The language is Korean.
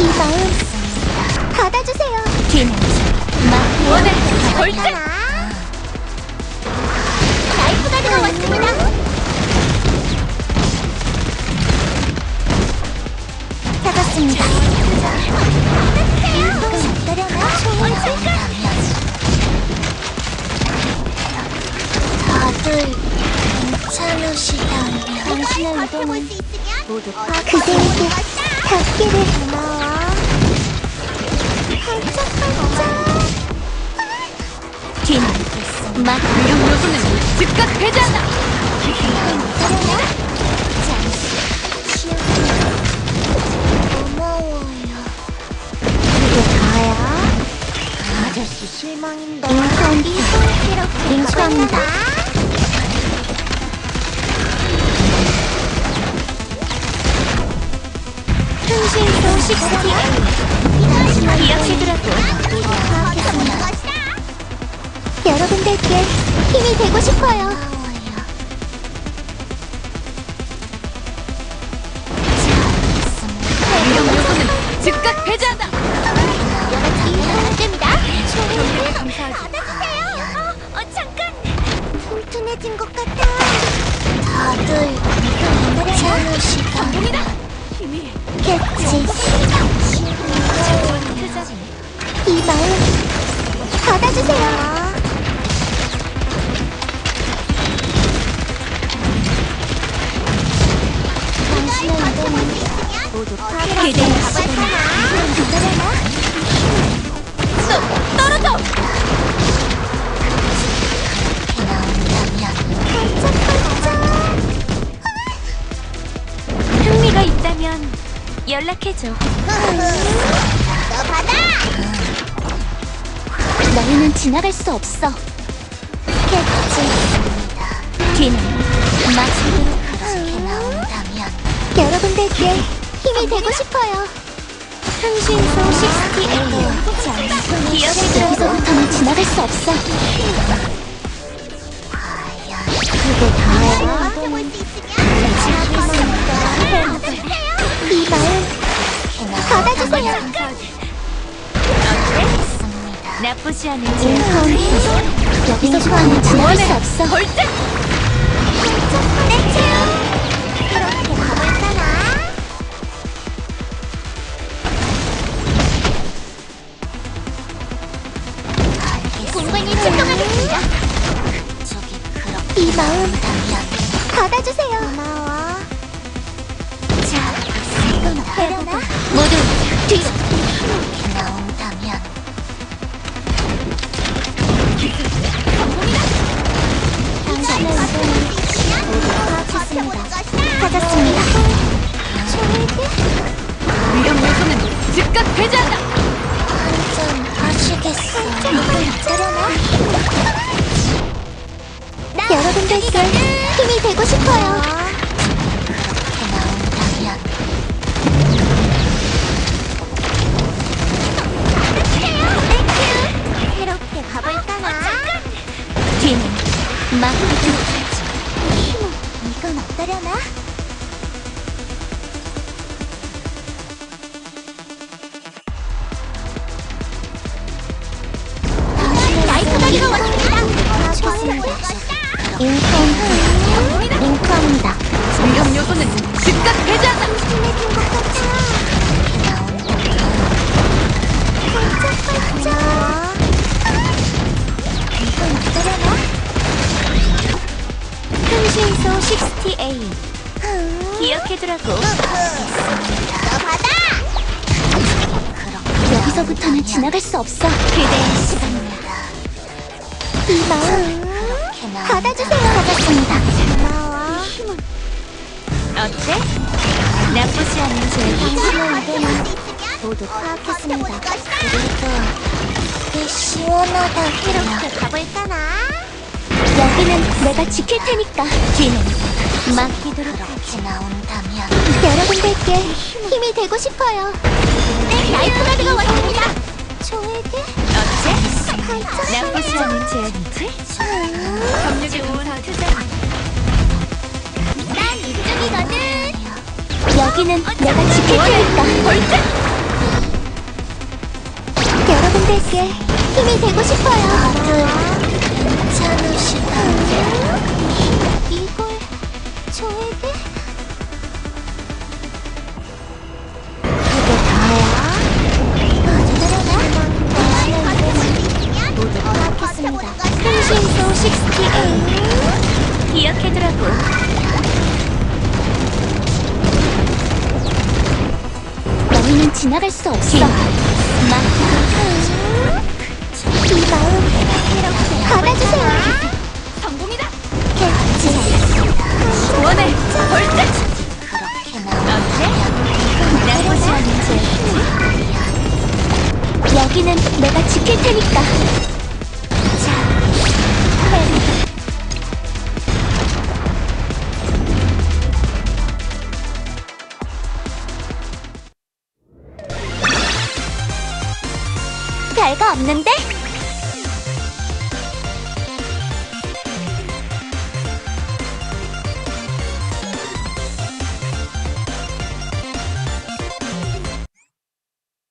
이 마음 받아주세요. 뒤는 막 원할 때 절대 라이프 가드가 왔습니다. 찾았습니다. 받아주세요. 다들 괜찮으시다면 당신의 의도는 모두 그대에게 닿기를 고마워. 반짝반짝. 뒤는 막 위험 요소는 즉각 배제한다. 고마워요. 그게 다야? 아저씨 실망인데. 인카운트. 링크합니다. 기억해두라고. 여러분들께 힘이 되고 싶어요. 위험 요소는 즉각 배제한다. 이해됩니다. 정리를 감사하지. 받아주세요. 어, 어, 잠깐. 튼튼해진 것 같아. 다들 괜찮으시다. 공이다. 힘이 겠지. 이 마음 받아주세요. 당신의 모두 떨어져. 흥미가 있다면 연락해줘. 너 받아! 너희는 지나갈 수 없어. 겠지. 뒤는 막 그렇게 나온다면 여러분들께 힘이 되고 싶어요. 흥신소 68. 기억해두라고. 여기서부터는 지나갈 수 없어. 나쁘지 않은 인카운트. 여기서부터는 지나갈 수 없어. 절대. 내 체험. 그렇게 가볼까나? 공간이 출동하겠습니다. 이 마음 받아주세요. 고마워. 자, 이건 어떠려나? 모두 즉각 배제한다. 한잔 하시겠어요? 어떠려나? 여러분들께 힘이 되고 싶어요. 새롭게 가볼까나? 뒤는 막 이건 어떠려나? 인카운트. 인카운트다. 위험 요소는 즉각. 심해진 것 같아. 반짝반짝. 68. 기억해두라고. 너 받아! 여기서부터는 지나갈 수 없어. 그대의 시간입니다. 이 마음 받아주세요. 받았습니다. 고마워. 어때? 나쁘지 않은 제 당신의 모두 파악했습니다. 그래도 꽤 시원하다. 이렇게 가볼까나? 여기는 내가 지킬 테니까. 뒤는 맡기도록 그렇게 나온다면 여러분들께 힘이 되고 싶어요. 네, 라이프가드가 왔습니다. 저에게 어때? 나쁘지 않은 제안이지? 경력이 좋은 투자. 난 이쪽이거든. 여기는 어, 내가 지킬 테니까. 어, 어, 여러분들께 힘이 되고 싶어요. 괜찮으시다. 기억해두라고. 너희는 지나갈 수 없어. 맞다. 이 마음 받아주세요. 별거 없는데?